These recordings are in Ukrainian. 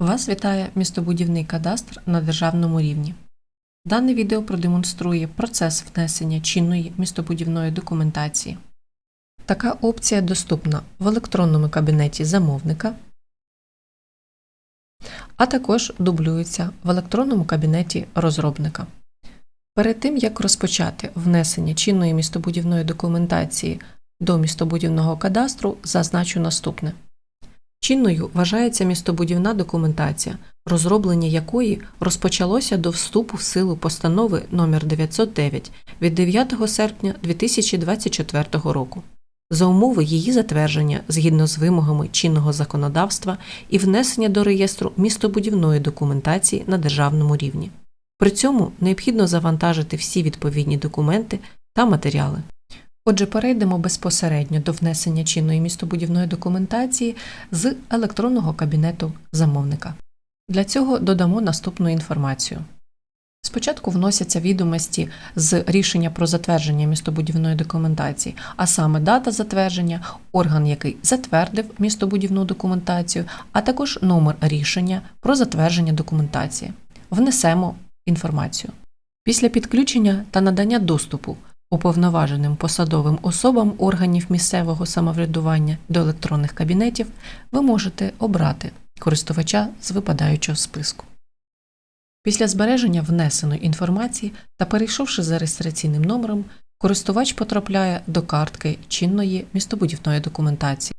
Вас вітає містобудівний кадастр на державному рівні. Дане відео продемонструє процес внесення чинної містобудівної документації. Така опція доступна в електронному кабінеті замовника, а також дублюється в електронному кабінеті розробника. Перед тим як розпочати внесення чинної містобудівної документації до містобудівного кадастру, зазначу наступне. Чинною вважається містобудівна документація, розроблення якої розпочалося до вступу в силу постанови номер 909 від 9 серпня 2024 року. За умови її затвердження згідно з вимогами чинного законодавства і внесення до реєстру містобудівної документації на державному рівні. При цьому необхідно завантажити всі відповідні документи та матеріали. Отже, перейдемо безпосередньо до внесення чинної містобудівної документації з електронного кабінету замовника. Для цього додамо наступну інформацію. Спочатку вносяться відомості з рішення про затвердження містобудівної документації, а саме дата затвердження, орган, який затвердив містобудівну документацію, а також номер рішення про затвердження документації. Внесемо інформацію. Після підключення та надання доступу уповноваженим посадовим особам органів місцевого самоврядування до електронних кабінетів ви можете обрати користувача з випадаючого списку. Після збереження внесеної інформації та перейшовши за реєстраційним номером, користувач потрапляє до картки чинної містобудівної документації.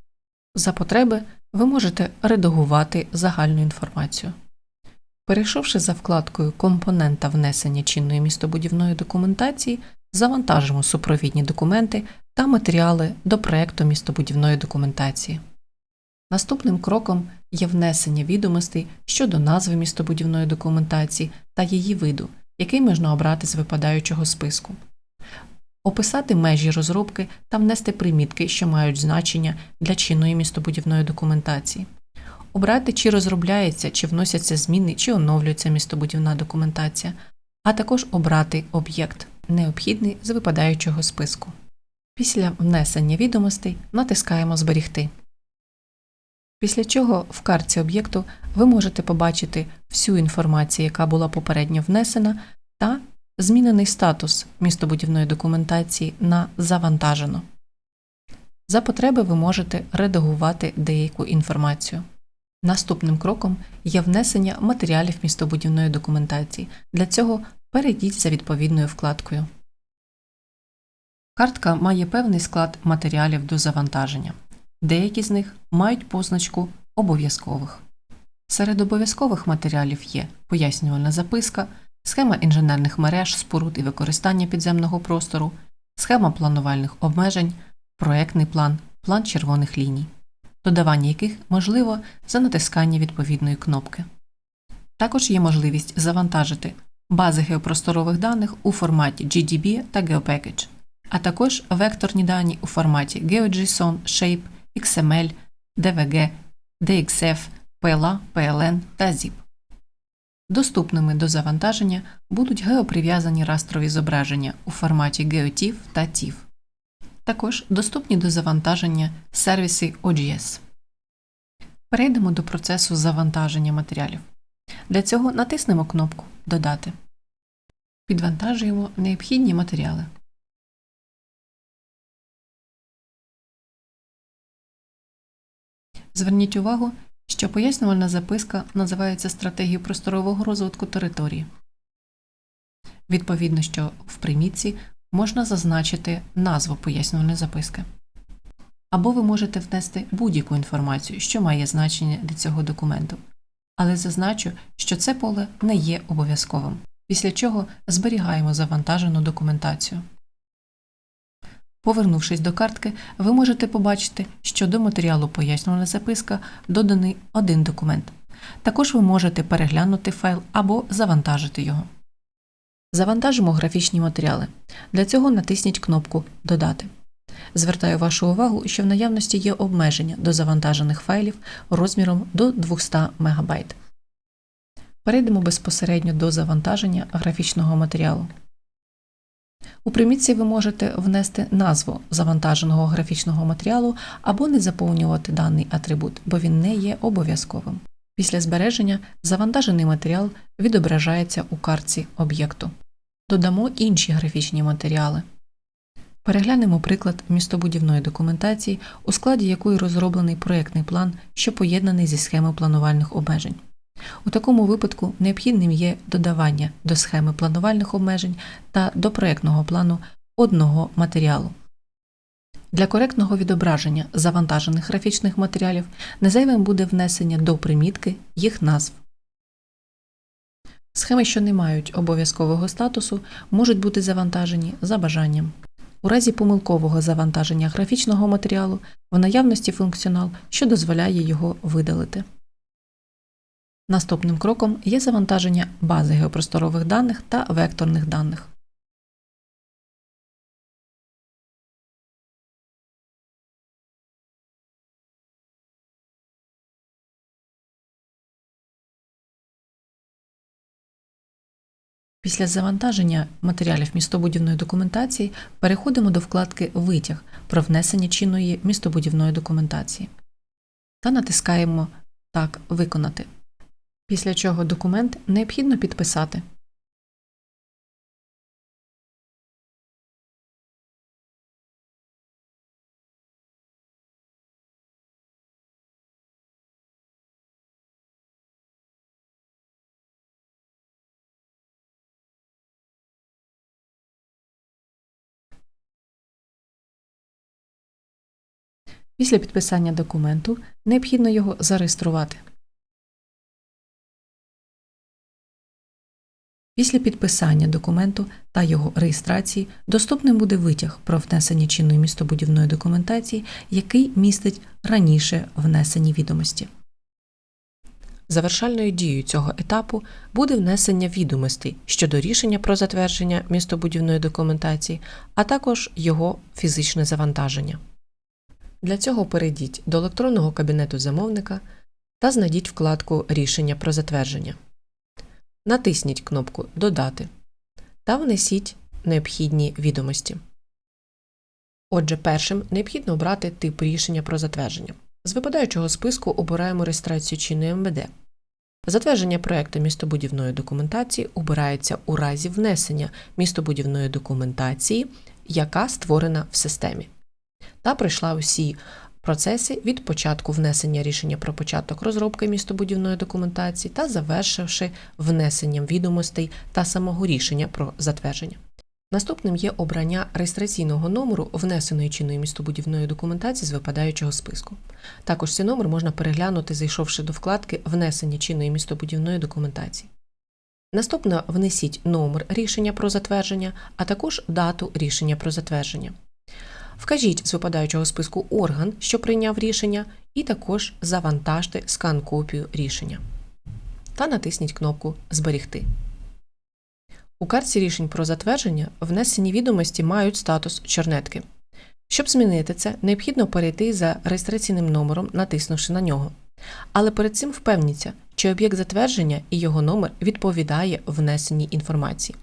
За потреби ви можете редагувати загальну інформацію. Перейшовши за вкладкою Компонента внесення чинної містобудівної документації, завантажимо супровідні документи та матеріали до проекту містобудівної документації. Наступним кроком є внесення відомостей щодо назви містобудівної документації та її виду, який можна обрати з випадаючого списку. Описати межі розробки та внести примітки, що мають значення для чинної містобудівної документації. Обрати, чи розробляється, чи вносяться зміни, чи оновлюється містобудівна документація, а також обрати об'єкт, необхідний з випадаючого списку. Після внесення відомостей натискаємо Зберігти. Після чого в картці об'єкту ви можете побачити всю інформацію, яка була попередньо внесена, та змінений статус містобудівної документації на завантажено. За потреби ви можете редагувати деяку інформацію. Наступним кроком є внесення матеріалів містобудівної документації. Для цього перейдіть за відповідною вкладкою. Картка має певний склад матеріалів до завантаження. Деякі з них мають позначку обов'язкових. Серед обов'язкових матеріалів є пояснювальна записка, схема інженерних мереж, споруд і використання підземного простору, схема планувальних обмежень, проектний план, план червоних ліній, додавання яких можливо за натискання відповідної кнопки. Також є можливість завантажити бази геопросторових даних у форматі GDB та GeoPackage, а також векторні дані у форматі GeoJSON, Shape, XML, DVG, DXF, PLA, PLN та ZIP. Доступними до завантаження будуть геоприв'язані растрові зображення у форматі GeoTIFF та TIFF. Також доступні до завантаження сервіси OGS. Перейдемо до процесу завантаження матеріалів. Для цього натиснемо кнопку Додати. Підвантажуємо необхідні матеріали. Зверніть увагу, що пояснювальна записка називається стратегією просторового розвитку території. Відповідно, що в примітці можна зазначити назву пояснювальної записки. Або ви можете внести будь-яку інформацію, що має значення для цього документу. Але зазначу, що це поле не є обов'язковим, після чого зберігаємо завантажену документацію. Повернувшись до картки, ви можете побачити, що до матеріалу пояснювальна записка доданий один документ. Також ви можете переглянути файл або завантажити його. Завантажимо графічні матеріали. Для цього натисніть кнопку Додати. Звертаю вашу увагу, що в наявності є обмеження до завантажених файлів розміром до 200 МБ. Перейдемо безпосередньо до завантаження графічного матеріалу. У примітці ви можете внести назву завантаженого графічного матеріалу або не заповнювати даний атрибут, бо він не є обов'язковим. Після збереження завантажений матеріал відображається у картці об'єкту. Додамо інші графічні матеріали. Переглянемо приклад містобудівної документації, у складі якої розроблений проєктний план, що поєднаний зі схемою планувальних обмежень. У такому випадку необхідним є додавання до схеми планувальних обмежень та до проєктного плану одного матеріалу. Для коректного відображення завантажених графічних матеріалів незайвим буде внесення до примітки їх назв. Схеми, що не мають обов'язкового статусу, можуть бути завантажені за бажанням. У разі помилкового завантаження графічного матеріалу в наявності функціонал, що дозволяє його видалити. Наступним кроком є завантаження бази геопросторових даних та векторних даних. Після завантаження матеріалів містобудівної документації переходимо до вкладки Витяг про внесення чинної містобудівної документації та натискаємо Так Виконати. Після чого документ необхідно підписати. Після підписання документу необхідно його зареєструвати. Після підписання документу та його реєстрації доступним буде витяг про внесення чинної містобудівної документації, який містить раніше внесені відомості. Завершальною дією цього етапу буде внесення відомостей щодо рішення про затвердження містобудівної документації, а також його фізичне завантаження. Для цього перейдіть до електронного кабінету замовника та знайдіть вкладку Рішення про затвердження. Натисніть кнопку Додати та внесіть необхідні відомості. Отже, першим необхідно обрати тип рішення про затвердження. З випадаючого списку обираємо реєстрацію чинної МВД. Затвердження проекту містобудівної документації обирається у разі внесення містобудівної документації, яка створена в системі, та пройшла усі процеси від початку внесення рішення про початок розробки містобудівної документації та завершивши внесенням відомостей та самого рішення про затвердження. Наступним є обрання реєстраційного номеру внесеної чинної містобудівної документації з випадаючого списку. Також цей номер можна переглянути, зайшовши до вкладки Внесення чинної містобудівної документації. Наступно внесіть номер рішення про затвердження, а також дату рішення про затвердження. Вкажіть з випадаючого списку орган, що прийняв рішення, і також завантажте скан-копію рішення. Та натисніть кнопку Зберігти. У картці рішень про затвердження внесені відомості мають статус чернетки. Щоб змінити це, необхідно перейти за реєстраційним номером, натиснувши на нього. Але перед цим впевніться, чи об'єкт затвердження і його номер відповідає внесеній інформації.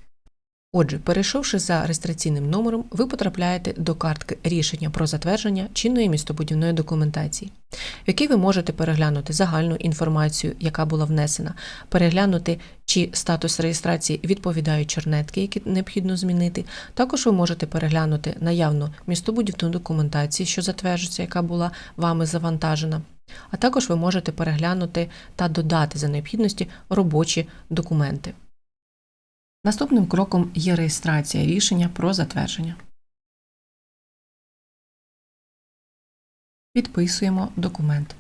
Отже, перейшовши за реєстраційним номером, ви потрапляєте до картки рішення про затвердження чинної містобудівної документації, в якій ви можете переглянути загальну інформацію, яка була внесена, переглянути, чи статус реєстрації відповідають чернетки, які необхідно змінити. Також ви можете переглянути наявну містобудівну документацію, що затверджується, яка була вами завантажена. А також ви можете переглянути та додати за необхідності робочі документи. Наступним кроком є реєстрація рішення про затвердження. Підписуємо документ.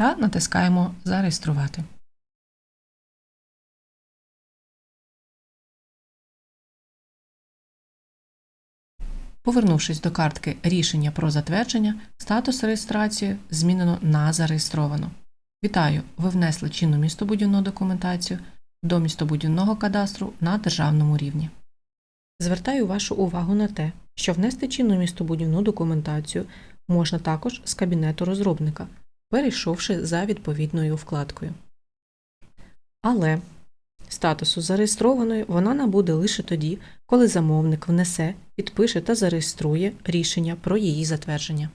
Та натискаємо Зареєструвати. Повернувшись до картки Рішення про затвердження, статус реєстрації змінено на Зареєстровано. Вітаю! Ви внесли чинну містобудівну документацію до містобудівного кадастру на державному рівні. Звертаю вашу увагу на те, що внести чинну містобудівну документацію можна також з кабінету розробника, перейшовши за відповідною вкладкою. Але статусу зареєстрованої вона набуде лише тоді, коли замовник внесе, підпише та зареєструє рішення про її затвердження.